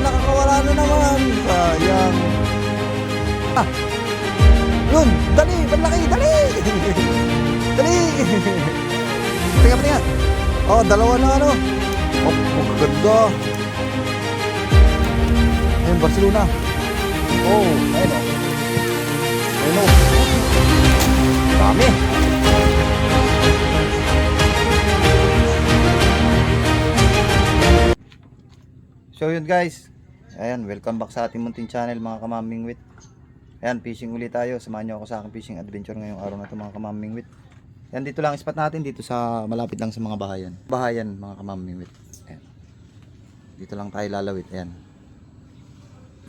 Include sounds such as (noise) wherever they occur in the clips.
nakakawala na naman. Sayang. Ah. Yun, dali, malaki, dali. (laughs) dali. Patinga, patinga. Oh, dalawa na ano. Oh, ang ganda. Ayun, Barcelona. Oh, ayun oh. Ayun oh. Dami. So yun guys. Ayan, welcome back sa ating munting channel mga kamaming wit. Ayan, fishing ulit tayo. Samahan niyo ako sa aking fishing adventure ngayong araw na to mga kamaming wit. Ayan, dito lang ang spot natin dito sa malapit lang sa mga bahayan. Bahayan mga kamaming wit. Ayan. Dito lang tayo lalawit. Ayan.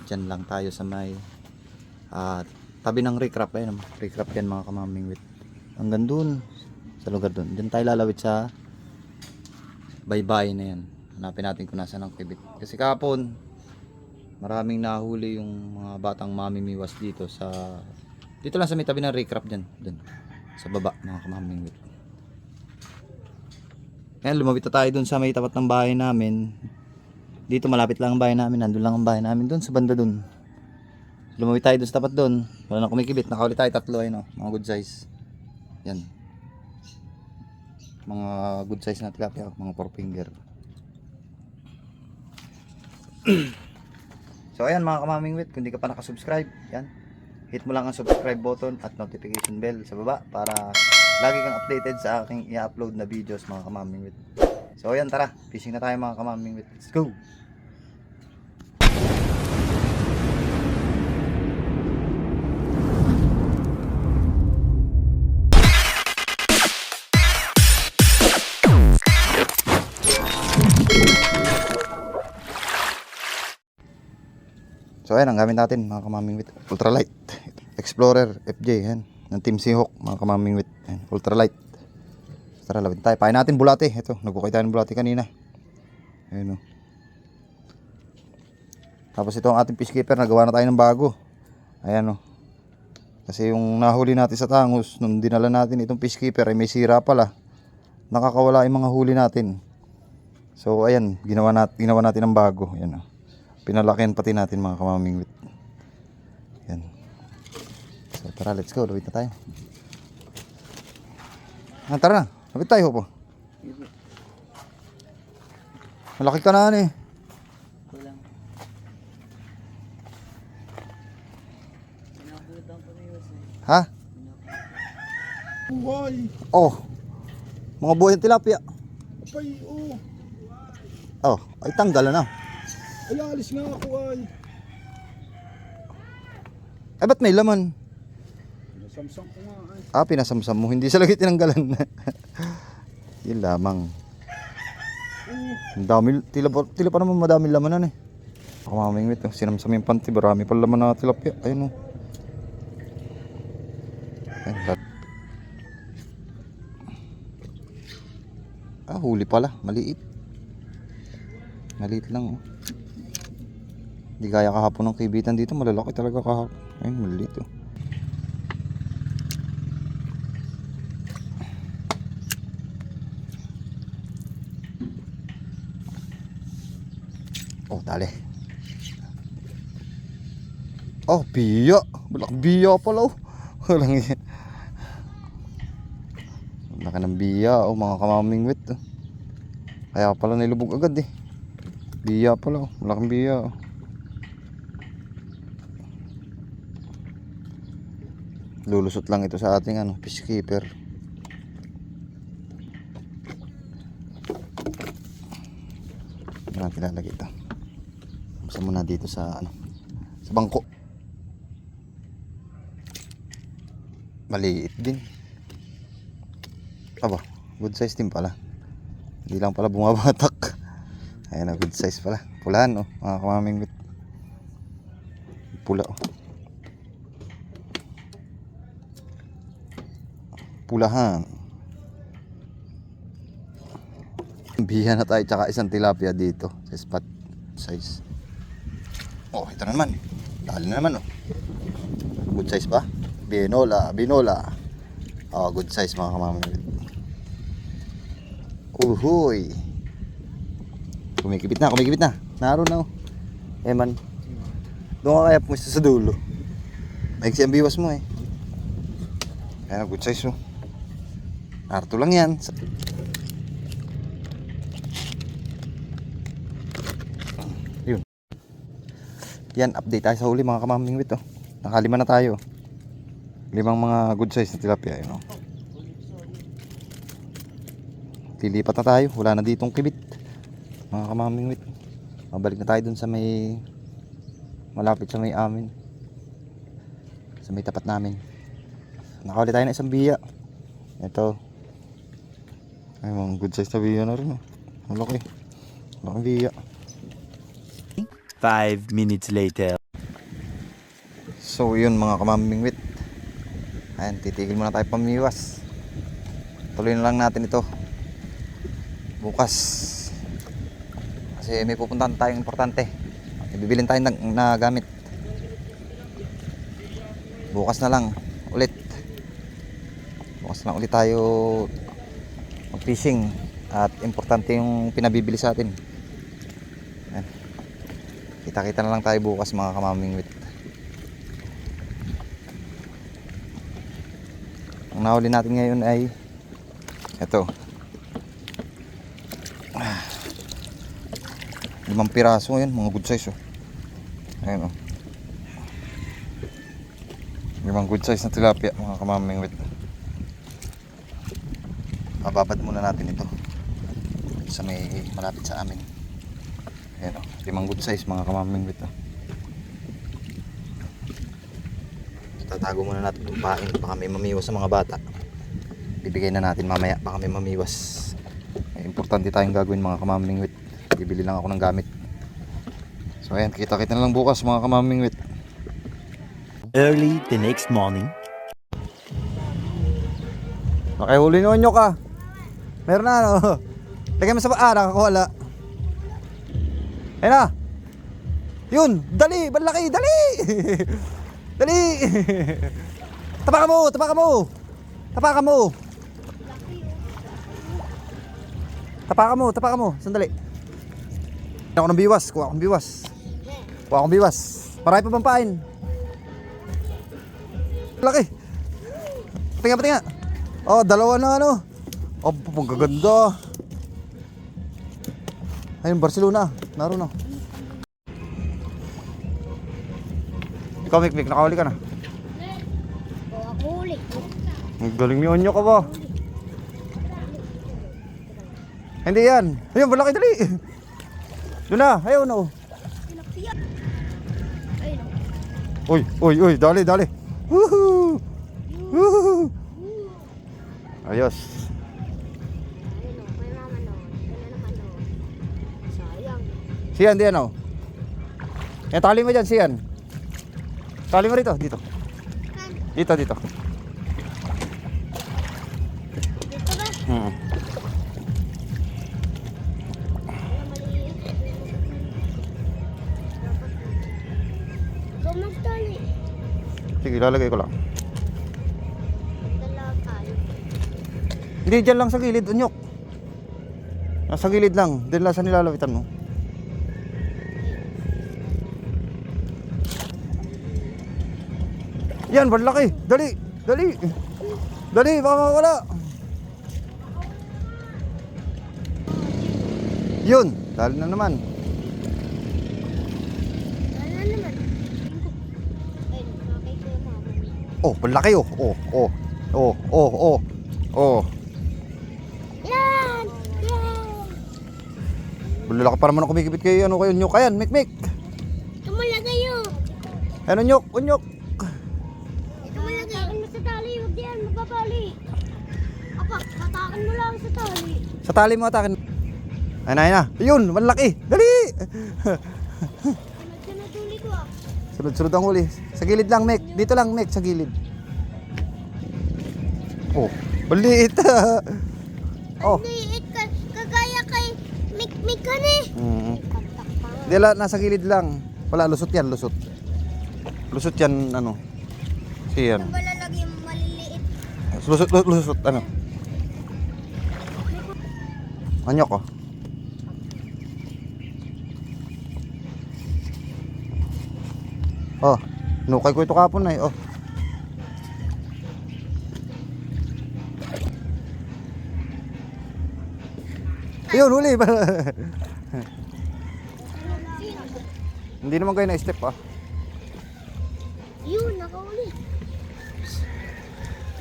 Diyan lang tayo sa may ah, tabi ng recrap. Ayan, recrap yan mga kamaming wit. Hanggang dun sa lugar dun. Diyan tayo lalawit sa baybay na yan. Hanapin natin kung nasa ng kibit. Kasi kahapon, maraming nahuli yung mga batang mamimiwas dito sa dito lang sa may tabi ng recrap dyan. Dun. Sa baba, mga kamamingwit. Ngayon, lumapit na tayo dun sa may tapat ng bahay namin. Dito malapit lang ang bahay namin. Nandun lang ang bahay namin dun sa banda dun. Lumapit tayo dun sa tapat dun. Wala na kumikibit. Nakaulit tayo tatlo ay no. Mga good size. Yan. Mga good size na tilapia. Mga four finger. (clears throat) So ayan mga kamaming wit, kung di ka pa nakasubscribe, yan. Hit mo lang ang subscribe button at notification bell sa baba para lagi kang updated sa aking i-upload na videos mga kamaming wit. So ayan tara, fishing na tayo mga kamaming wit. Let's go! So ayan, ang gamit natin mga kamaming wit. Ultralight. Explorer FJ yan. Ng Team Seahawk mga kamaming wit. Ayan, ultralight. Tara, labit tayo. Pahin natin bulate. Ito, nagkukay tayo ng bulate kanina. Ayan o. Tapos ito ang ating fish keeper. Nagawa na tayo ng bago. Ayan o. Kasi yung nahuli natin sa tangos, nung dinala natin itong fish keeper, ay may sira pala. Nakakawala yung mga huli natin. So ayan, ginawa, nat ginawa natin ng bago. Ayan o. Pinalakihan pati natin mga kamaming wit. Yan. So tara, let's go. Lawit na tayo. Ah, tara na. Lawit tayo po. Malaki ka na ano eh. Eh. Ha? Buhay! Oh. Mga buhay ng tilapia. Apay, oh! Oh, ay tanggal na. Ay, alis nga ako ay! Ay, ba't may laman? Nasamsam ko nga ay. Ah, pinasamsam mo. Hindi sa lagi tinanggalan na. (laughs) Yun lamang. Ang dami, tila, pa- tila pa naman madami laman eh. Ako mamingwit, oh. sinamsam yung panty, marami pa laman na tilapia. Ayun oh. Ayun, Ah, huli pala, maliit. Maliit lang oh. Hindi gaya kahapon ng kibitan dito, malalaki talaga kahapon. Ayun, maliit oh. Oh, dali. Oh, biya. Malak biya pala oh. (laughs) Walang yan. Laki ng biya oh, mga kamaming wit oh. Kaya pala nilubog agad eh. Biya pala oh, malaking biya oh. Lulusot lang ito sa ating ano, fish keeper. Hindi natin lalagay ito. Basta muna dito sa ano, sa bangko. Maliit din. Aba, good size din pala. Hindi lang pala bumabatak. Ayan na, good size pala. Pulahan oh, mga kamaming. Pula oh. pulahan. Bihan na tayo tsaka isang tilapia dito sa spot size. Oh ito naman. Dali na naman oh. Good size pa binola binola. Oh good size mga kamamit uhuy. Kumikipit na kumikipit na. Naroon na oh. Eman. Doon ka kaya pumusta sa dulo. May kasi biwas mo eh. Kaya good size oh. R2 lang yan. Yun. Yan, update tayo sa huli mga kamaming wit. Oh. Nakalima na tayo. Limang mga good size na tilapia. Yun, oh. Lilipat na tayo. Wala na ditong kibit. Mga kamaming wit. Mabalik na tayo dun sa may malapit sa may amin. Sa may tapat namin. Nakaulit tayo na isang biya. Ito, ay, mga good size na biya na rin. Oh. Ang laki. Laki biya. Five minutes later. So yun mga kamambing wit. Ayan, titigil muna tayo pamiwas. Tuloy na lang natin ito. Bukas. Kasi may pupuntahan tayong importante. Bibilin tayo ng, na gamit. Bukas na lang ulit. Bukas na lang ulit tayo mag-fishing. At importante yung pinabibili sa atin. Ayan. Kita-kita na lang tayo bukas mga kamaming wit. Ang nahuli natin ngayon ay. Ah. Limang piraso ngayon, mga good size oh. Ayan oh. Limang good size na tilapia, mga kamaming wit. Bababad muna natin ito sa may malapit sa amin. Ayan oh, limang good size mga kamaming wit oh. Tatago muna natin itong pain baka may mamiwas sa mga bata. Bibigay na natin mamaya baka may mamiwas. May importante tayong gagawin mga kamaming wit. Bibili lang ako ng gamit. So ayan, kita-kita na lang bukas mga kamaming wit. Early the next morning. Nakihuli nyo nyo ka. Meron na ano. Lagyan mo sa paa, nakakuhala. Ayun na. Yun, dali, balaki, dali. (laughs) dali. (laughs) tapakan mo, tapakan mo. Tapakan mo. Tapakan mo, tapakan mo. Sandali. Kuha ako ng biwas, kuha akong biwas. Kuha akong biwas. Marami pa bang pain? Laki. Patinga, patinga. Oh, dalawa na ano. Oh, ang gaganda. Ayun, Barcelona. Naroon na. Ikaw, Mik, Mik, nakahuli ka na. O ako ulit. Ang galing ni Onyo ka ba? Hindi yan. Ayun, malaki dali. Doon na, ayun oh. Pinakpiyak. Ayun. Uy, uy, uy, dali, dali. Woohoo! Woohoo! Ayos. Siyan, diyan oh. Yan, tali mo dyan, siyan. Tali mo rito, dito. Dito, dito. Dito ba? Hmm. Sige, lalagay ko lang. Hindi, dyan lang sa gilid, unyok. Nasa gilid lang, lang sa nilalapitan mo. Yan, malaki. Dali, dali. Dali, baka mawala. Yun, dali na naman. Ano. Oh, malaki oh. Oh, oh. Oh, oh, oh. Oh. Yan! Yan! Bulalaki pa naman ako kumikipit kay ano kayo, unyok. Ayan, mik-mik. Tumalagay yun. Ayan, unyok, unyok. Tali. Sa tali mo atakin. Ayun na, ayun na. Yun, malaki. Dali! Sunod-sunod ang huli. Sa gilid lang, Mek. Dito lang, Mek, sa gilid. Oh, maliit. (laughs) oh. Liit ka, kagaya kay Mik-Mik ka ni. Mm. Di la, nasa gilid lang. Wala, lusot yan, lusot. Lusot yan, ano. Siyan. Wala lagi yung maliliit. Lusot, lusot, lusot, ano. Anyok, oh. Oh, nukay ko ito kapon na eh. Oh. Ayun, huli. (laughs) Hindi naman kayo na-step ah. Yun, nakauli.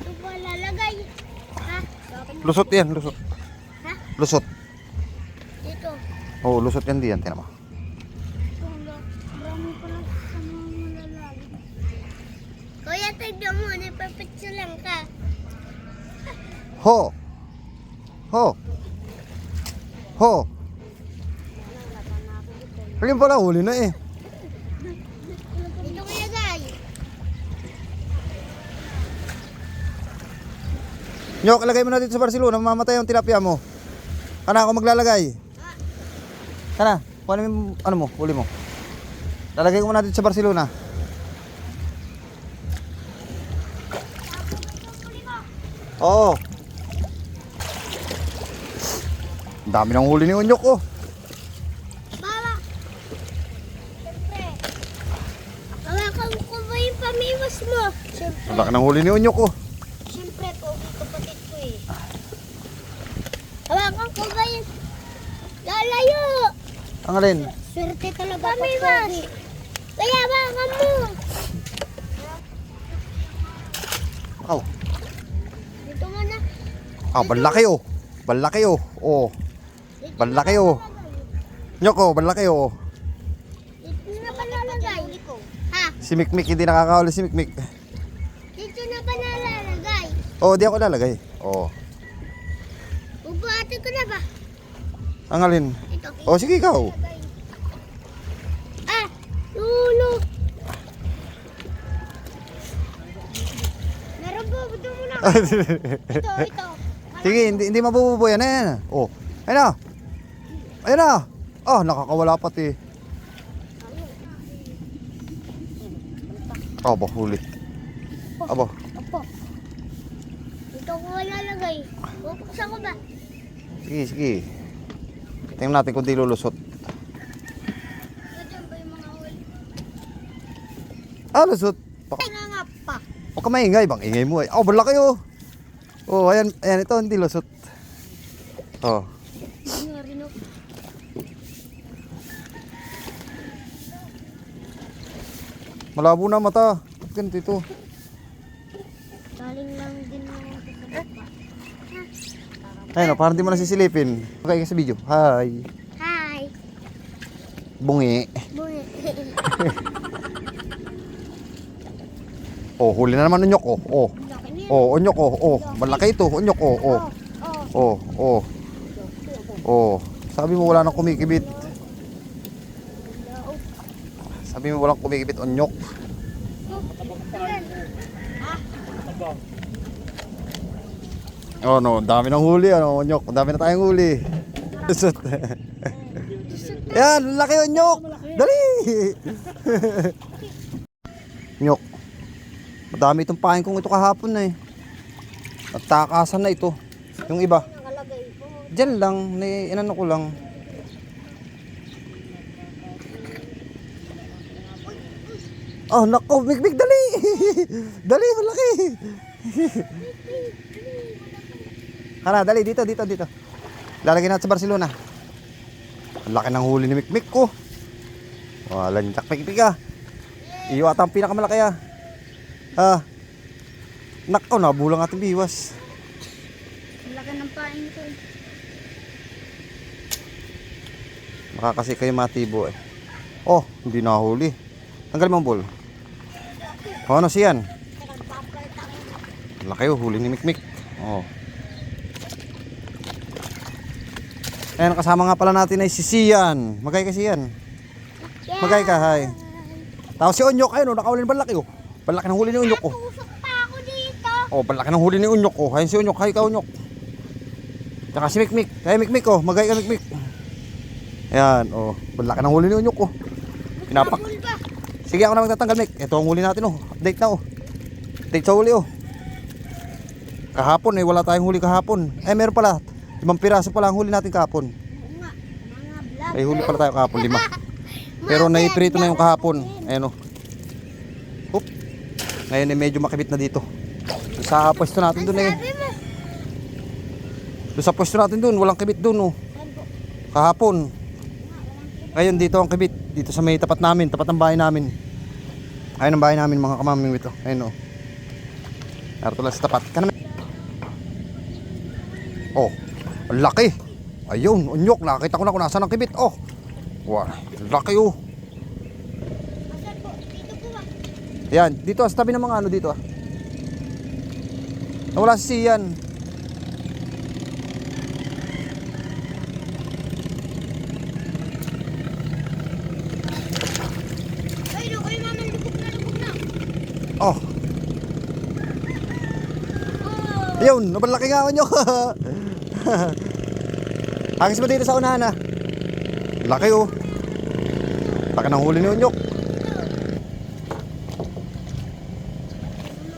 Ito ba lalagay? Ha? Lusot yan, lusot. Ha? Lusot. Oo, oh, lusot yan diyan. Tinan mo. Ito. Kuya, tignan mo. Napapitsa lang ka. Ho! Ho! Ho! Ayun pala, huli na eh. Dito kuya, guys. Nyok, ilagay mo na dito sa Barcelona, mamamatay yung tilapia mo. Kana ako maglalagay. Kana, kuha yung ano mo, huli mo. Lalagay ko muna dito sa Barcelona. Oo. Ang dami ng huli ni Unyok oh. Baba. Siyempre. Hawakan ko ba yung pamiwas mo? Siyempre. Ang laki ng huli ni Unyok oh. Siyempre, pogi kapatid ko eh. Hawakan ko ba yun? Lalayo! Ang alin? Swerte talaga Pamiwas! Kaya hawakan mo! Aw. Dito mo na. Ah, balaki oh. Balaki oh. Oh. Balaki na oh. palalagay. Nyok oh, balaki oh. Dito na palalagay. Ha? Si Mikmik hindi nakakahuli si Mikmik. Dito na ba nalalagay? Oh, di ako lalagay. Oh. Ubuhatin ko na ba? Ang alin? Ito. Oh, sige ikaw. Ito, ito. (laughs) Sige, hindi, hindi mabububo yan. Ayan. Oh, ayun na. Ayun na. Ah, nakakawala pati. Aba, huli. Aba, Opo. Dito ko lalagay. Bubuksan ko ba? sige, sige. Tingnan natin kung di lulusot. Ah, lusot. Baka, Huwag ka maingay. Bang ingay mo eh. Oh, balaki oh. Oh, ayan, ayan ito, hindi lusot. Oh. Malabo na mata. Ganito ito. Galing lang din. Ayun, oh, parang di mo nasisilipin. Okay ka sa video. Hi. Hi! Bungi. Bungi. (laughs) Oh, huli na naman unyok oh. Oh. Oh, unyok oh. Oh, malaki ito. Unyok oh. Oh. Oh, Oh, oh. Sabi mo wala nang kumikibit. Sabi mo walang kumikibit unyok. Oh no, dami ng huli ano, unyok. Dami na tayong huli. (laughs) Yan, laki unyok. Dali. (laughs) Unyok. Madami itong pain kong ito kahapon na eh. Nagtakasan na ito. Yung iba. Diyan lang, ni inano ko lang. Oh, nako, mikmik dali. (laughs) dali, malaki. (laughs) Hala, dali dito, dito, dito. Lalagyan natin sa Barcelona. Ang laki ng huli ni Mikmik ko. Oh, lanjak mikmik ah. Iyo ata ang pinakamalaki ah. Ah. Nako, nabulang ating biwas. Laki ng pain ko. Baka kasi kayo matibo eh. Oh, hindi nahuli. Tanggal mo ang ball. Oh, ano siyan? Laki oh, huli ni Mikmik. Oh. Ayan, kasama nga pala natin ay si Sian. Magay ka Sian. Magay ka, hi. Tapos si Onyok, ayun oh, nakahuli ng balaki oh. Balaki ng huli ni Onyok oh. Tusok pa ako dito. Oh, balaki ng huli ni Unyok oh. Ayun si Unyok, hay ka Unyok. Tsaka si Mikmik. Hay Mikmik oh, magay ka Mikmik. Ayan, oh. Balaki ng huli ni Unyok oh. Pinapak. Sige ako na magtatanggal Mik. Ito ang huli natin oh. Update na oh. Update sa huli oh. Kahapon eh, wala tayong huli kahapon. Eh, meron pala. Limang piraso pala ang huli natin kahapon. May huli pala tayo kahapon, lima. (laughs) Pero naiprito na yung kahapon. Ayan oh. Ngayon eh medyo makibit na dito. Sa pwesto natin doon eh. Doon sa pwesto natin doon, walang kibit doon oh. Kahapon. Ngayon dito ang kibit. Dito sa may tapat namin, tapat ng bahay namin. Ayun ang bahay namin mga kamaming ito. Ayun oh. Narito lang sa tapat. Kana Oh, ang laki. Ayun, unyok. Nakita ko na kung nasaan ang kibit. Oh. Wow, ang laki oh. Asan po? Dito po ah. Yan, dito ah, sa tabi ng mga ano dito ah. Nawala si Sian. Oh, Oh. Ayun, nabalaki nga nyo. (laughs) Hagis mo dito sa unahan ah. Laki oh. Laki ng huli ni Unyok.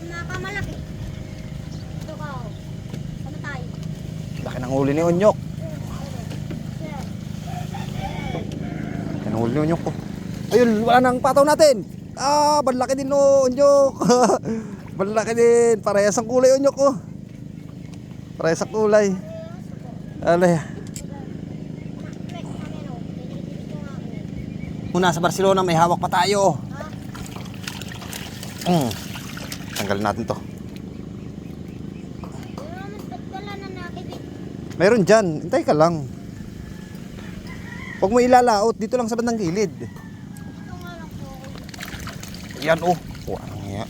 Nakamalaki. Ito ka, oh. Ano tayo? Laki ng huli ni Unyok. Laki ng huli ni Unyok oh. Ayun, wala nang pataw natin. Ah, balaki din oh, Unyok. (laughs) balaki din. Parehas ang kulay Unyok oh. Parehas ang kulay. Alay. Muna sa Barcelona may hawak pa tayo. Mm. Tanggalin natin to. Meron dyan. Hintay ka lang. Huwag mo ilalaot. Dito lang sa bandang gilid. Yan oh. Oh, ano nga.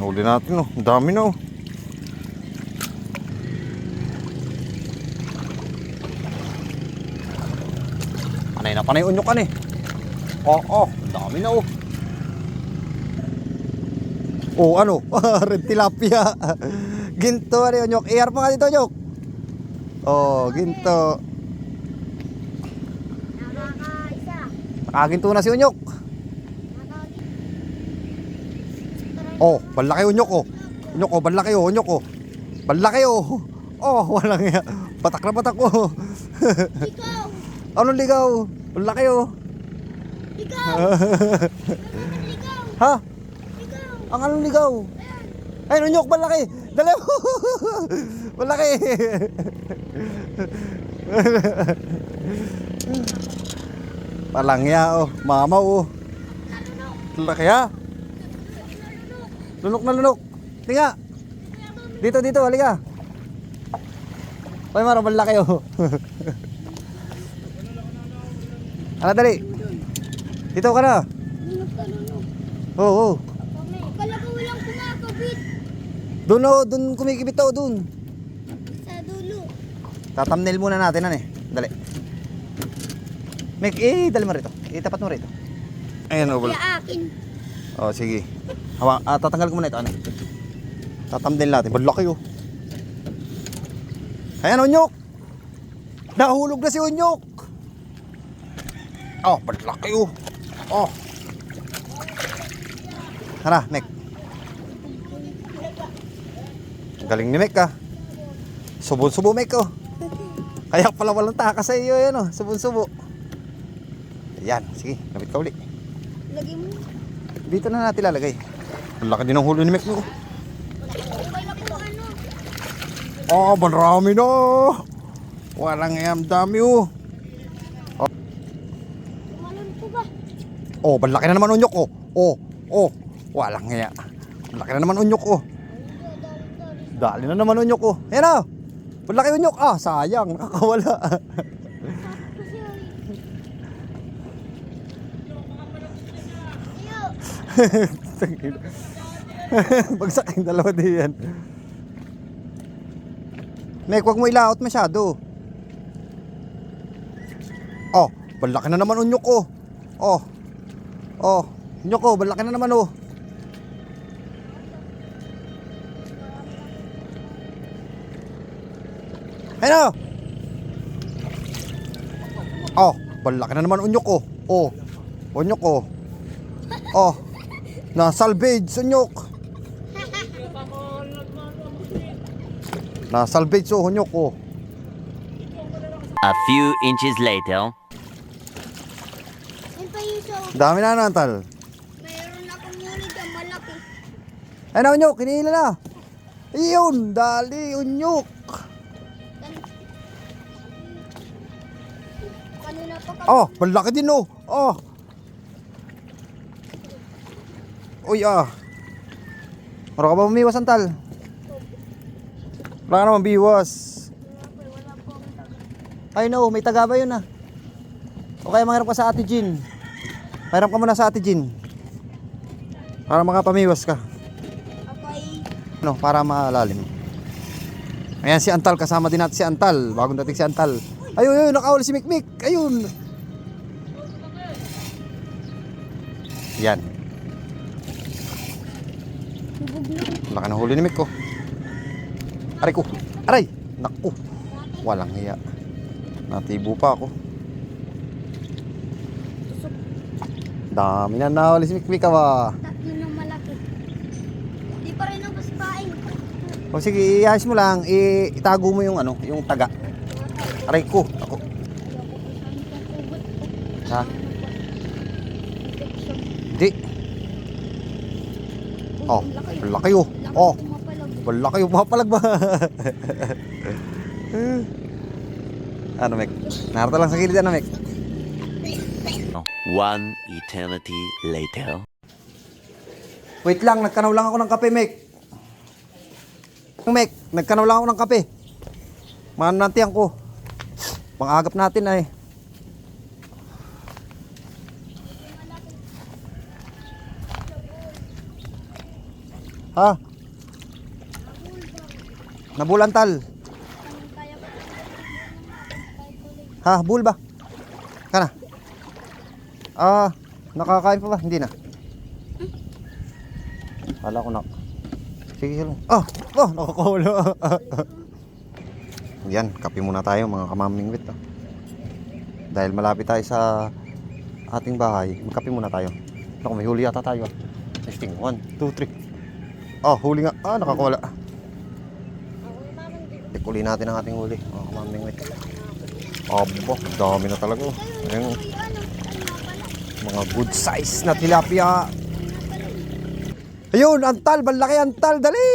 Huli natin oh. Ang dami na oh. Panay na panay unyok kan eh. Oh, oh, ang dami na oh. Oh, ano? (laughs) Red tilapia. ginto ano unyok. AR pa nga dito unyok. Oh, ginto. Nakaginto na si unyok. Oh, balaki unyok oh. Unyok oh, balaki oh, unyok oh. Balaki oh. (laughs) Oh, walang ya. Patak na patak oh. (laughs) Ikaw! Anong ligaw? Balaki oh. Ikaw! Ha? Ang anong ligaw? Ay, unyok, balaki. Dali (laughs) mo. balaki. (laughs) Palangya oh, mamaw oh. Laki ha? Lunok na lunok. Tinga. Dito dito, halika. Hoy, maro malaki oh. (laughs) Ano dali? Dito ka na. Ka, lunok. Oo, oh, oh. Kala ko walang kumakabit Doon oh, doon kumikibit oh, doon. sa dulo. Tatamnil muna natin ano eh. Dali. Mek, eh, dali mo rito. Itapat mo rito. Ayan oh, Kaya akin. Oh, sige. Hawa, ah, tatanggal ko muna ito, ano? Tatamdil natin. Balaki oh. Ayan, Unyok! Nahulog na si Unyok! Oh, balaki oh. Oh. Tara, Mek. Galing ni Mek ah. Subo-subo Mek oh. Kaya pala walang takas sa iyo yan oh. Subo-subo. Ayan, sige. Lapit ka uli. Lagay mo. Dito na natin lalagay. Ang laki din ng hulo ni Mek. oh. Lang po ano. Oh, marami na. Walang yam dami oh. Oh, balaki na naman unyok oh. Oh, oh. Walang nga. Balaki na naman unyok oh. Dali na naman unyok oh. Ayan na. Balaki unyok. Ah, sayang. Nakakawala. (laughs) Bagsak yung dalawa din yan. Mek, huwag mo ilaot masyado. Oh, balaki na naman unyok oh. Oh. Oh, unyok oh, balaki na naman oh. Ayun na. Oh, balaki na naman unyok oh. Oh. Unyok oh. Oh. Na salvage unyok. Na salvage oh unyok oh. A few inches later. So, Dami na ano, Antal. mayroon akong huli dyan malaki. Ay na, unyok. Kinihila na. Iyon, dali, unyok. Oh, malaki din oh. Oh. Uy ah. Mara ka ba umiwas, Antal? Wala ka naman biwas. Ay no, may taga ba yun ah? O kaya mangirap ka sa Ate Jean. Mahirap ka muna sa Ate Jean. Para makapamiwas ka. Ako ay No, para malalim. Ayan si Antal, kasama din natin si Antal. Bagong dating si Antal. Ayun, ayun, nakahuli si Mikmik. Ayun. Laki na huli ni Mik ko. Aray ko. Aray. Naku. Walang hiya. Natibo pa ako. Dami na nahuli si Mikmik ka ba? tatlo ng malaki. Di pa rin ako spaing. O sige, iayos mo lang, i- itago mo yung ano, yung taga. Aray ko, ako. Ha? Di. Oh, laki oh. Oh, laki oh, mapalag ba? (laughs) ano, Mek? Narito lang sa gilid, ano, Mek? One eternity later. Wait lang, nagkanaw lang ako ng kape, Mek. Mek, nagkanaw lang ako ng kape. Manantiyan ko. Pangagap natin ay. Ha? Nabulantal. Ha, bul ba? Kana? Ah, nakakain pa ba? Hindi na. Kala ko na. Sige, sige. Oh, oh, nakakulo. (laughs) Yan, kape muna tayo mga kamaming wit. ah. Dahil malapit tayo sa ating bahay, magkape muna tayo. Naku, may huli yata tayo. ah. Testing, 1, 2, 3. Oh, huli nga. Ah, nakakuwala. Uli natin ang ating huli, mga kamaming wit. Abo, dami na talaga. oh. Ayun, mga good size na tilapia. Ayun, antal, malaki antal, dali!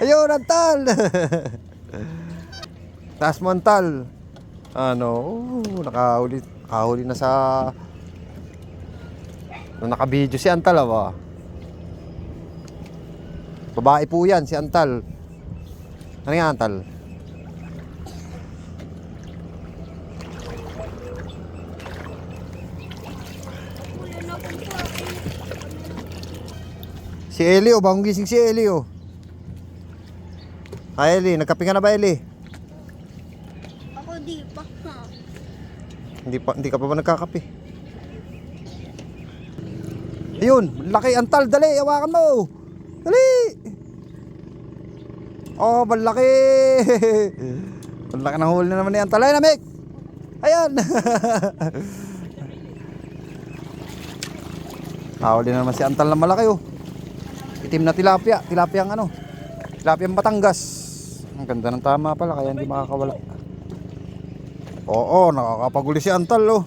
Ayun, antal! (laughs) Taas mo antal. Ano, oh, nakahuli, nakahuli na sa... Nung nakabidyo si Antal, ba? Babae po yan, si Antal. Ano yan, Antal? Si Eli, oh, bagong gising si Eli, oh. Ay, Eli, nagkape ka na ba, Eli? Ako di pa. Hindi pa hindi ka pa ba nagkakape? Ayun, laki antal, dali, hawakan mo. Dali. Oh, malaki. (laughs) Malaki ng huli na naman ni antal. Ayun, Amik. Ayan. (laughs) Hawali na naman si antal na malaki, oh. Itim na tilapia, tilapia ang ano. Tilapia ang Batangas. Ang ganda ng tama pala, kaya hindi makakawala. Oo, nakakapaguli si Antal oh. Na.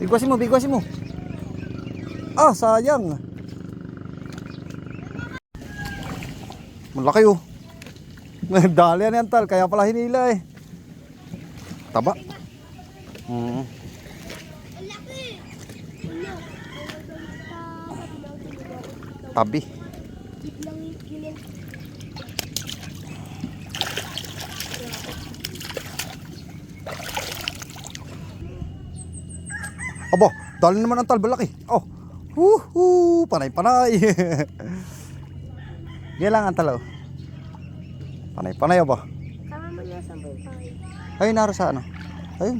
Bigwasin mo, bigwasin mo. Ah, sayang. Malaki oh. (laughs) Dali yan Antal, kaya pala hinila eh. Taba. Mm. Ang? Tabi. Abo, dali naman Antal, malaki. Oh. Woohoo, panay-panay. (laughs) Yan lang Antal oh. Panay-panay aba. Tama mo na sa naro sa ano. Ayun.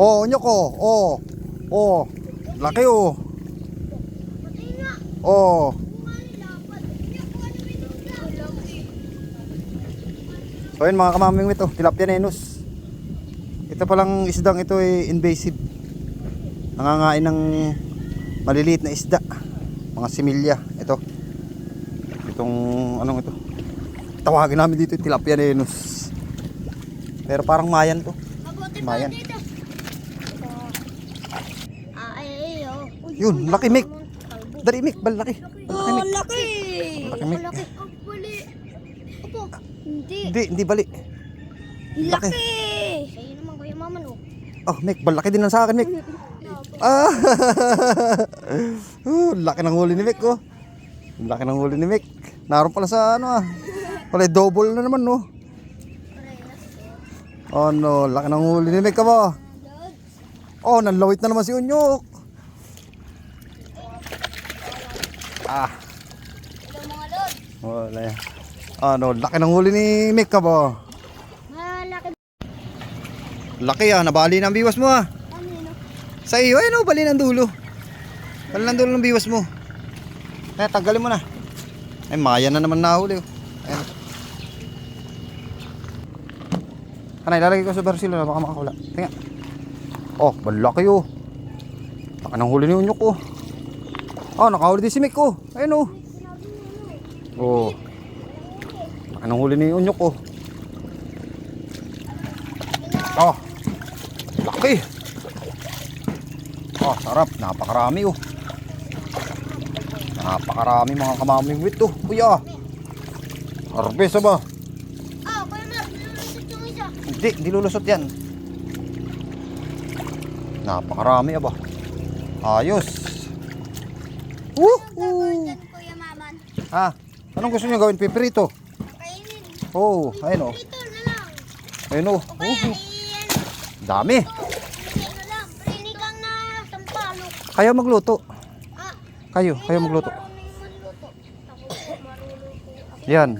Oh, nyok oh. Oh. Oh. Laki oh. Oh. So yun mga kamaming ito, tilapia nenus. Ito palang isdang ito ay invasive. Nangangain ng maliliit na isda. mga similya. Ito. Itong anong ito? Tawagin namin dito tilapia nenus. Pero parang mayan to. Mayan. Ah, oh. Yun, laki, Mick. kalbo. Dali Mick, balaki. Balaki laki. Laki, bali. Opo. Hindi. Hindi, bali. Laki. Sa'yo naman, Kuya Maman, oh. Oh, Mick, balaki din lang sa akin, Mick. (laughs) Ah! (laughs) oh, laki ng huli ni Mick, oh. Laki ng huli ni Mick. Naroon pala sa ano ah. Pala double na naman, no. Oh no, laki ng huli ni Mick ka ba? Oh, nanlawit na naman si Unyok. Ah, lod. wala yan. Ano, laki ng huli ni Mick ka ba? Laki ah, nabali ng biwas mo ah. Sa iyo, ayun oh, bali ng dulo. Bali ng dulo ng biwas mo. Kaya tanggalin mo na. Ay, maya na naman nahuli oh. Ayun. Kanay, lalagay ko sa bersilo na baka makakula. Tingnan. Oh, balaki oh. Laki ng huli ni Unyok oh. Oh, nakahuli din si Mick oh. Ayun oh. Oh. Laki ng huli ni Unyok oh. Oh. Laki. Oh, sarap. Napakarami oh. Napakarami mga kamaming wit oh. Kuya. Arbesa ba? Ah, Kuya Mar, nilulusot yung isa. Hindi, hindi lulusot yan. Napakarami aba. Ayos. Woo! Gagawin dyan, Kuya Maman. Ha? Anong gusto niyo gawin? Pipirito? Kainin. Oh, ayun oh. Ito na lang. Ayun oh. O kaya, Oh, iyan. dami. Ano lang, prinigang na sampalok. Kayo magluto. Ah, Kayo, kayo magluto. marunong magluto. Yan.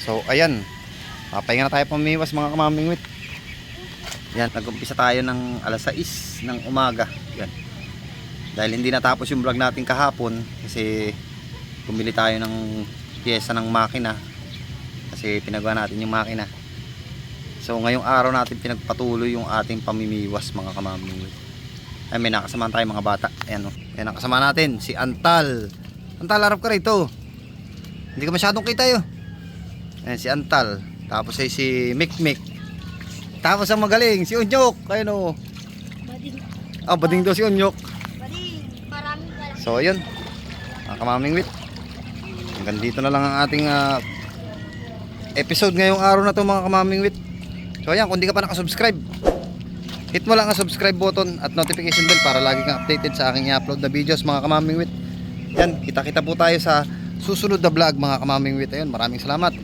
So, ayan. Papahinga na tayo pamiwas mga kamaming wit. Yan, nag-umpisa tayo ng alas 6 ng umaga. Yan. Dahil hindi natapos yung vlog natin kahapon kasi bumili tayo ng pyesa ng makina kasi pinagawa natin yung makina. So, ngayong araw natin pinagpatuloy yung ating pamimiwas mga kamaming wit. Ay, may nakasama tayo mga bata. Ayan o. Ayan, nakasama natin si Antal. Antal, harap ka rito. Hindi ka masyadong kita yun. Ayan, si Antal. Tapos ay si Mikmik. Tapos ang magaling, si Unyok. Ayun o. Bading, Ah, bading daw si Unyok. bading. Maraming pala. So, ayun. Mga kamaming wit. Hanggang dito na lang ang ating ah, episode ngayong araw na to mga kamaming wit. So, ayan. Kung di ka pa nakasubscribe, hit mo lang ang subscribe button at notification bell para lagi kang updated sa aking i-upload na videos mga kamaming wit. Yan, kita-kita po tayo sa susunod na vlog mga kamaming wit. Ayun, maraming salamat.